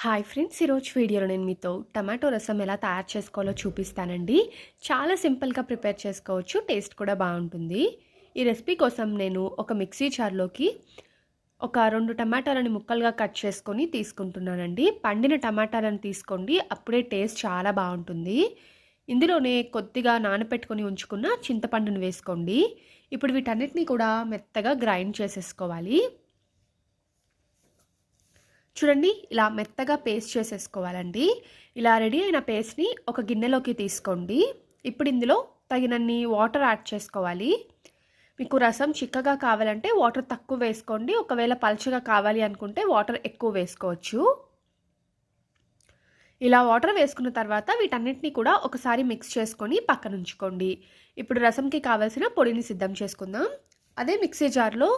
Hi friends ఈరోజు వీడియోలో నేను మీతో టమాటో రసం ఎలా తయారు చేసుకోవాలో చూపిస్తానండి. చాలా సింపుల్గా ప్రిపేర్ చేసుకోవచ్చు టేస్ట్ కూడా బాగుంటుంది. ఈ రెసిపీ కోసం నేను ఒక మిక్సీ జార్లోకి ఒక రెండు టమాటాలని ముక్కలుగా కట్ చేసుకొని తీసుకుంటున్నానండి. పండిన టమాటాలను తీసుకోండి అప్పుడే టేస్ట్ చాలా బాగుంటుంది. ఇందులోనే కొద్దిగా నానబెట్టుకొని ఉంచుకున్న చింతపండును వేసుకోండి. ఇప్పుడు వీటన్నిటిని కూడా మెత్తగా గ్రైండ్ చేసేసుకోవాలి. చూడండి ఇలా మెత్తగా పేస్ట్ చేసేసుకోవాలండి. ఇలా రెడీ అయిన పేస్ట్ని ఒక గిన్నెలోకి తీసుకోండి. ఇప్పుడు ఇందులో తగినన్ని వాటర్ యాడ్ చేసుకోవాలి. మీకు రసం చిక్కగా కావాలంటే వాటర్ తక్కువ వేసుకోండి. ఒకవేళ పలుచగా కావాలి అనుకుంటే వాటర్ ఎక్కువ వేసుకోవచ్చు. ఇలా వాటర్ వేసుకున్న తర్వాత వీటన్నిటిని కూడా ఒకసారి మిక్స్ చేసుకొని పక్కన ఉంచుకోండి ఇప్పుడు రసంకి కావాల్సిన పొడిని సిద్ధం చేసుకుందాం. అదే మిక్సీ జార్లో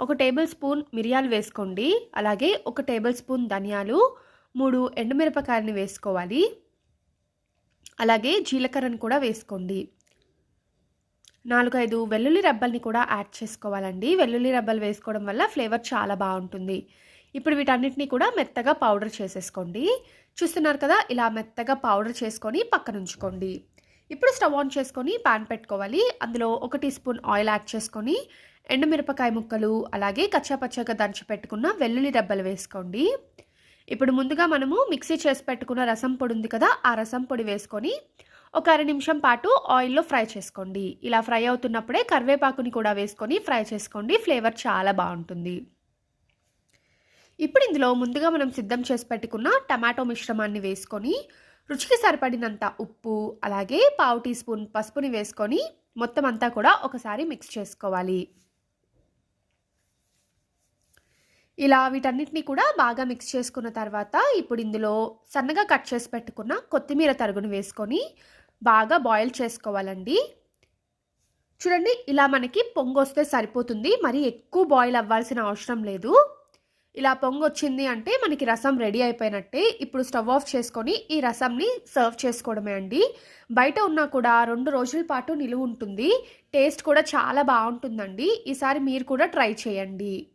ఒక టేబుల్ స్పూన్ మిరియాలు వేసుకోండి. అలాగే ఒక టేబుల్ స్పూన్ ధనియాలు మూడు ఎండుమిరపకాయలని వేసుకోవాలి. అలాగే జీలకర్రను కూడా వేసుకోండి. నాలుగైదు వెల్లుల్లి రబ్బల్ని కూడా యాడ్ చేసుకోవాలండి. వెల్లుల్లి రబ్బలు వేసుకోవడం వల్ల ఫ్లేవర్ చాలా బాగుంటుంది. ఇప్పుడు వీటన్నిటిని కూడా మెత్తగా పౌడర్ చేసేసుకోండి. చూస్తున్నారు కదా ఇలా మెత్తగా పౌడర్ చేసుకొని పక్కనుంచుకోండి. ఇప్పుడు స్టవ్ ఆన్ చేసుకొని పాన్ పెట్టుకోవాలి. అందులో ఒక టీ స్పూన్ ఆయిల్ యాడ్ చేసుకొని ఎండుమిరపకాయ ముక్కలు అలాగే కచ్చాపచ్చగా దంచి పెట్టుకున్న వెల్లుల్లి దెబ్బలు వేసుకోండి. ఇప్పుడు ముందుగా మనము మిక్సీ చేసి పెట్టుకున్న రసం పొడి ఉంది కదా ఆ రసం పొడి వేసుకొని ఒక అర నిమిషం పాటు ఆయిల్లో ఫ్రై చేసుకోండి. ఇలా ఫ్రై అవుతున్నప్పుడే కరివేపాకుని కూడా వేసుకొని ఫ్రై చేసుకోండి. ఫ్లేవర్ చాలా బాగుంటుంది. ఇప్పుడు ఇందులో ముందుగా మనం సిద్ధం చేసి పెట్టుకున్న టమాటో మిశ్రమాన్ని వేసుకొని రుచికి సరిపడినంత ఉప్పు అలాగే పావు టీ స్పూన్ పసుపుని వేసుకొని మొత్తం అంతా కూడా ఒకసారి మిక్స్ చేసుకోవాలి. ఇలా వీటన్నిటిని కూడా బాగా మిక్స్ చేసుకున్న తర్వాత ఇప్పుడు ఇందులో సన్నగా కట్ చేసి పెట్టుకున్న కొత్తిమీర తరుగును వేసుకొని బాగా బాయిల్ చేసుకోవాలండి. చూడండి ఇలా మనకి పొంగు వస్తే సరిపోతుంది. మరి ఎక్కువ బాయిల్ అవ్వాల్సిన అవసరం లేదు. ఇలా పొంగొచ్చింది అంటే మనకి రసం రెడీ అయిపోయినట్టే ఇప్పుడు స్టవ్ ఆఫ్ చేసుకొని ఈ రసంని సర్వ్ చేసుకోవడమే అండి. బయట ఉన్నా కూడా రెండు రోజుల పాటు నిలువ ఉంటుంది. టేస్ట్ కూడా చాలా బాగుంటుందండి. ఈసారి మీరు కూడా ట్రై చేయండి.